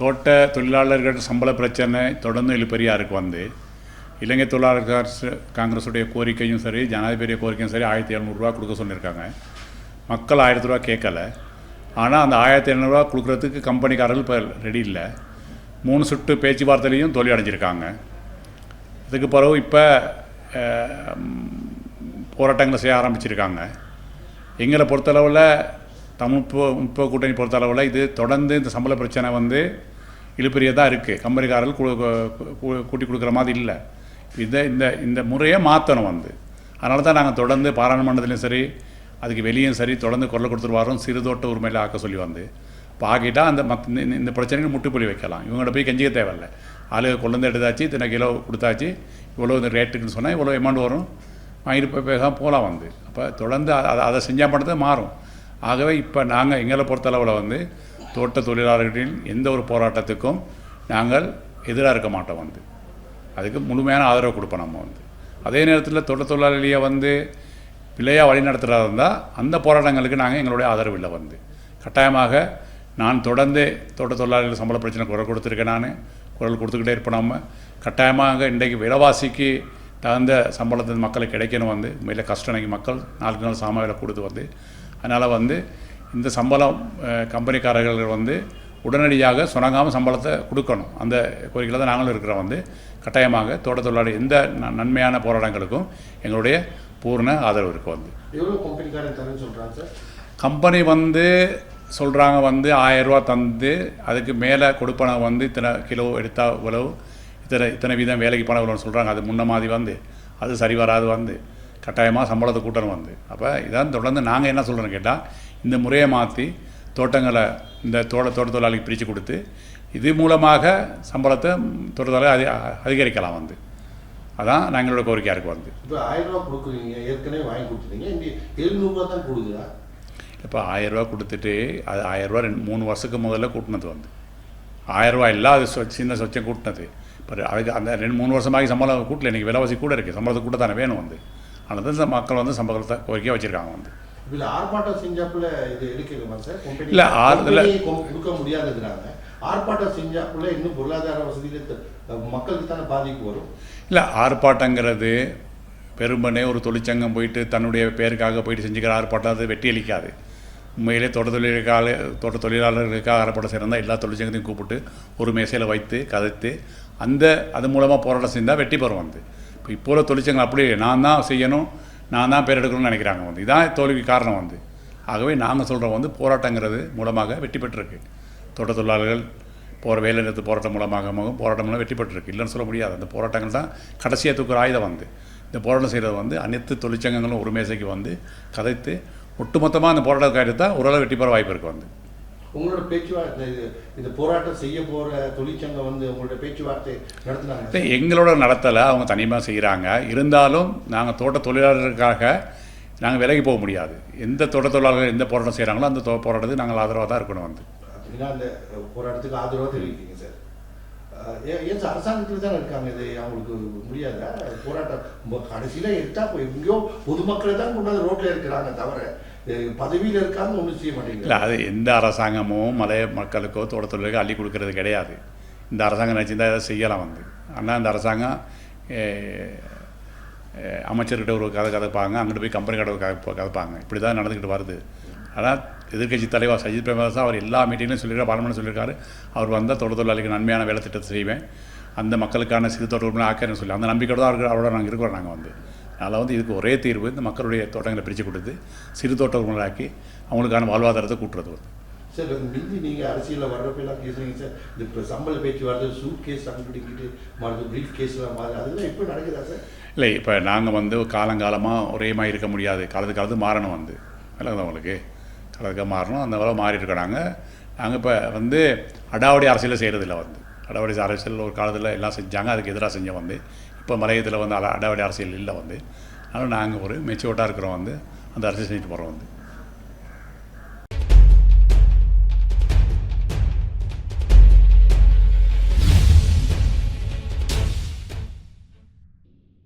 தோட்ட தொழிலாளர்கள் சம்பள பிரச்சனை தொடர்ந்து இழுபறியாக வந்து இலங்கை தொழிலாளர் காங்கிரஸுடைய கோரிக்கையும் சரி ஜனாதிபதிய கோரிக்கையும் சரி ஆயிரத்தி எழுநூறுரூவா கொடுக்க சொல்லியிருக்காங்க. மக்கள் ஆயிரத்தி ரூபா கேட்கல. ஆனால் அந்த ஆயிரத்தி எழுநூறுவா கொடுக்குறதுக்கு கம்பெனிக்காரர்கள் இப்போ ரெடி இல்லை. மூணு சுட்டு பேச்சுவார்த்தையிலையும் தோல்வி அடைஞ்சிருக்காங்க. இதுக்கு பிறகு இப்போ போராட்டங்களை செய்ய ஆரம்பிச்சிருக்காங்க. எங்களை பொறுத்தளவில் தமிழ் முற்போ கூட்டணி கூட்டணி பொறுத்தளவில் இது தொடர்ந்து இந்த சம்பள பிரச்சனை வந்து இழுப்பெரியதாக தான் இருக்குது கம்பெனிக்காரர்கள் கு- கூட்டி கொடுக்குற மாதிரி இல்லை. இதை இந்த இந்த முறையை மாற்றணும் வந்து. அதனால தான் நாங்கள் தொடர்ந்து பாராளுமன்றத்திலையும் சரி அதுக்கு வெளியும் சரி தொடர்ந்து குரல் கொடுத்துட்டு வரோம் சிறுதோட்ட உரிமையில் ஆக்க சொல்லி வந்து. இப்போ அந்த மத் இந்த- இந்த- இந்த பிரச்சனைக்கு முட்டுப்புள்ளி வைக்கலாம். இவங்கள்ட்ட போய் கெஞ்சிக்க தேவையில்லை. ஆளு கொண்டு எடுத்தாச்சு இத்தனை கிலோ கொடுத்தாச்சு இவ்வளோ இந்த ரேட்டுக்குன்னு சொன்னால் இவ்வளோ அமௌண்ட் வரும். வாங்கிட்டு போய் பேசாமல் போகலாம் வந்து. அப்போ தொடர்ந்து அதை அதை செஞ்சால் மட்டும்தான் மாறும். ஆகவே இப்போ நாங்கள் எங்களை பொறுத்தளவில் வந்து தோட்ட தொழிலாளர்களின் எந்த ஒரு போராட்டத்துக்கும் நாங்கள் எதிராக இருக்க மாட்டோம் வந்து. அதுக்கு முழுமையான ஆதரவு கொடுப்போம் நம்ம வந்து. அதே நேரத்தில் தோட்ட தொழிலாளியை வந்து பிள்ளையாக வழி நடத்துகிறதா இருந்தால் அந்த போராட்டங்களுக்கு நாங்கள் எங்களுடைய ஆதரவு இல்லை வந்து. கட்டாயமாக நான் தொடர்ந்து தோட்ட தொழிலாளிகள் சம்பள பிரச்சனை குரல் கொடுத்துருக்கேன் நான். குரல் கொடுத்துக்கிட்டே இருப்போம் நம்ம. கட்டாயமாக இன்றைக்கு விலைவாசிக்கு தகுந்த சம்பளத்தை மக்களுக்கு கிடைக்கணும் வந்து. உண்மையில் கஷ்டம் மக்கள் நாளுக்கு நாள் சாம விலை கொடுத்து வந்து. அதனால் வந்து இந்த சம்பளம் கம்பெனிக்காரர்கள் வந்து உடனடியாக சுணங்காமல் சம்பளத்தை கொடுக்கணும். அந்த கோரிக்கையில் தான் நாங்களும் இருக்கிறோம் வந்து. கட்டாயமாக தோட்ட தொழிலாளி எந்த ந- நன்மையான போராட்டங்களுக்கும் எங்களுடைய பூர்ண ஆதரவு இருக்குது வந்து. கம்பெனி வந்து சொல்கிறாங்க வந்து ஆயரூவா தந்து அதுக்கு மேலே கொடுப்பன வந்து இத்தனை கிலோ எடுத்தால் இவ்வளவு இத்தனை இத்தனை வீதம் வேலைக்கு பணம் இவ்வளோன்னு சொல்கிறாங்க அது முன்ன மாதிரி வந்து. அது சரி வராது வந்து. கட்டாயமாக சம்பளத்தை கூட்டணும் வந்து. அப்போ இதான் தொடர்ந்து நாங்கள் என்ன சொல்கிறோன்னு கேட்டால் இந்த முறையை மாற்றி தோட்டங்களை இந்த தோட்ட தோட்ட தொழிலாளிக்கு பிரித்து கொடுத்து இது மூலமாக சம்பளத்தை தோட்ட தொழிலாளி அதி அதிகரிக்கலாம் வந்து. அதான் நாங்களோட கோரிக்கையாக இருக்கு வந்து. இப்போ ஆயிரம் ரூபா கொடுக்குறீங்க ஏற்கனவே வாங்கி கொடுத்துட்டீங்க இங்கே எழுநூறுபா தான் கொடுக்குறா இப்போ ஆயரூவா கொடுத்துட்டு அது ஆயரூவா ரெண்டு மூணு வருஷத்துக்கு முதல்ல கூட்டினது வந்து. ஆயரூவா இல்லை அது சொ- சின்ன சொச்சம் கூட்டினது. இப்போ அதுக்கு அந்த ரெண்டு மூணு வருஷமாகி சம்பளம் கூட்டல இன்றைக்கி விலைவாசி கூட இருக்குது சம்பளத்தை கூட தானே வேணும் வந்து. அதனால தான் மக்கள் வந்து சம்பளத்தை கோரிக்கையாக வச்சுருக்காங்க வந்து. இதில் ஆர்ப்பாட்டம் செஞ்சாப்புல இது எடுக்கணுமா சார்? இல்ல, ஆறு- இல்ல. கொடுக்க முடியாததுனால ஆர்ப்பாட்டம் செஞ்சாப்புல இன்னும் பொருளாதார வசதியில் மக்களுக்கு தானே பாதிப்பு வரும்? இல்லை ஆர்ப்பாட்டங்கிறது பெரும்பனே ஒரு தொழிற்சங்கம் போயிட்டு தன்னுடைய பேருக்காக போயிட்டு செஞ்சுக்கிற ஆர்ப்பாட்டம் அது வெட்டி அளிக்காது உண்மையிலே தோட்ட தொழிலுக்காக தோட்ட தொழிலாளர்களுக்காக ஆர்ப்பாட்டம் செய்கிறதா எல்லா தொழிற்சங்கத்தையும் கூப்பிட்டு ஒரு மேசையில் வைத்து கதைத்து அந்த அது மூலமாக போராட்டம் செஞ்சால் வெற்றி பெறும் வந்து. இப்போ இப்போ உள்ள தொழிற்சங்கம் அப்படி நான் தான் செய்யணும் நான் தான் பேர் எடுக்கணும்னு நினைக்கிறாங்க வந்து. இதான் தோல்வி காரணம் வந்து. ஆகவே நாங்கள் சொல்கிறோம் வந்து போராட்டங்கிறது மூலமாக வெற்றி பெற்றிருக்கு. தோட்ட தொழிலாளர்கள் போகிற வேலை நிறுத்த போராட்டம் மூலமாகவும் போராட்டம் மூலம் வெற்றி பெற்றிருக்கு. இல்லைன்னு சொல்ல முடியாது. அந்த போராட்டங்கள் தான் கடைசியாக தூக்குற ஆயுதம் வந்து. இந்த போராட்டம் செய்கிறது வந்து அனைத்து தொழிற்சங்கங்களும் ஒரு மேசைக்கு வந்து கதைத்து ஒட்டுமொத்தமாக அந்த போராட்டத்தை தான் ஓரளவு வெற்றி பெற வாய்ப்பு இருக்குது வந்து. உங்களோட பேச்சுவார்த்தை இந்த போராட்டம் செய்ய போகிற தொழிற்சங்கம் வந்து உங்களோட பேச்சுவார்த்தை நடத்துனாங்க. எங்களோட நடத்தலை அவங்க தனியாக செய்கிறாங்க இருந்தாலும் நாங்கள் தோட்ட தொழிலாளர்களுக்காக நாங்கள் விலகி போக முடியாது. எந்த தோட்ட தொழிலாளர்கள் எந்த போராட்டம் செய்கிறாங்களோ அந்த தோ- போராட்டத்துக்கு நாங்கள் ஆதரவாக தான் இருக்கணும் வந்து. அப்படின்னா அந்த போராட்டத்துக்கு ஆதரவாக தெரிவிக்கிறீங்க சார். ஏன் அரசாங்கத்தில் தானே இருக்காங்க இது? அவங்களுக்கு முடியாதா? போராட்டம் கடைசியில் எடுத்தா போய் எங்கேயோ பொதுமக்களை தான் கொண்டாந்து ரோட்டில் இருக்கிறாங்க தவிர பதவியில் இருக்காங்க ஒன்றும் செய்ய மாட்டேங்குது இல்லை அது எந்த அரசாங்கமும் மலைய மக்களுக்கோ தோட்டத்தொழிலுக்கோ அள்ளி கொடுக்கறது கிடையாது. இந்த அரசாங்கம் நினச்சிருந்தா எதாவது செய்யலாம் வந்து. ஆனால் இந்த அரசாங்கம் அமைச்சர்கிட்ட ஒரு கதை கதைப்பாங்க அங்கிட்டு போய் கம்பெனி கடை கதைப்பாங்க. இப்படி தான் நடந்துக்கிட்டு வருது. ஆனால் எதிர்க்கட்சி தலைவர் சஜித் பிரேமதாஸ் அவர் எல்லா மீட்டிங்லையும் சொல்லியிருக்காரு பார்லிமெண்ட் சொல்லியிருக்காரு. அவர் வந்தால் தொடர் தொழிலாளிக்கு நன்மையான வேலை திட்டத்தை செய்வேன். அந்த மக்களுக்கான சிறு தோட்ட ஆக்கிறேன்னு சொல்லி அந்த நம்பிக்கையோடு தான் இருக்கிற அவரோட நாங்கள் இருக்கிறோம் நாங்கள் வந்து. அதனால் வந்து இதுக்கு ஒரே தீர்வு இந்த மக்களுடைய தோட்டங்களை பிரித்து கொடுத்து சிறு தோட்ட உரிமையாக்கி அவங்களுக்கான வாழ்வாதாரத்தை கூட்டுறது வந்து. சார் மிந்தி நீங்கள் அரசியலில் வர்றப்பெல்லாம் பேசுறீங்க சார். இந்த இப்போ சம்பள பேச்சுவார்த்தை சூட் கேஸ் கண்டுபிடிக்கிட்டு மறுபடியும் பிரீஃப் கேஸ்லாம் மாறி அதெல்லாம் இப்போ நடக்குதா சார்? இல்லை இப்போ நாங்கள் வந்து காலங்காலமாக ஒரே மாதிரி இருக்க முடியாது. காலத்து காலத்து மாறணும் வந்து. விளங்குதா உங்களுக்கு? காலத்துக்காக மாறணும். அந்த வேலை மாறி இருக்கோம் நாங்கள் இப்போ வந்து அடாவடி அரசியலை செய்கிறதில்ல வந்து. அடவடி அரசியல் ஒரு காலத்தில் எல்லாம் செஞ்சாங்க அதுக்கு எதிராக செஞ்சோம் வந்து. இப்போ மலையத்தில் வந்து அட- அடவடி அரசியல் இல்லை வந்து. அதனால் நாங்கள் ஒரு மெச்சூர்டாக இருக்கிறோம் வந்து. அந்த அரசியல் செஞ்சுட்டு போகிறோம் வந்து.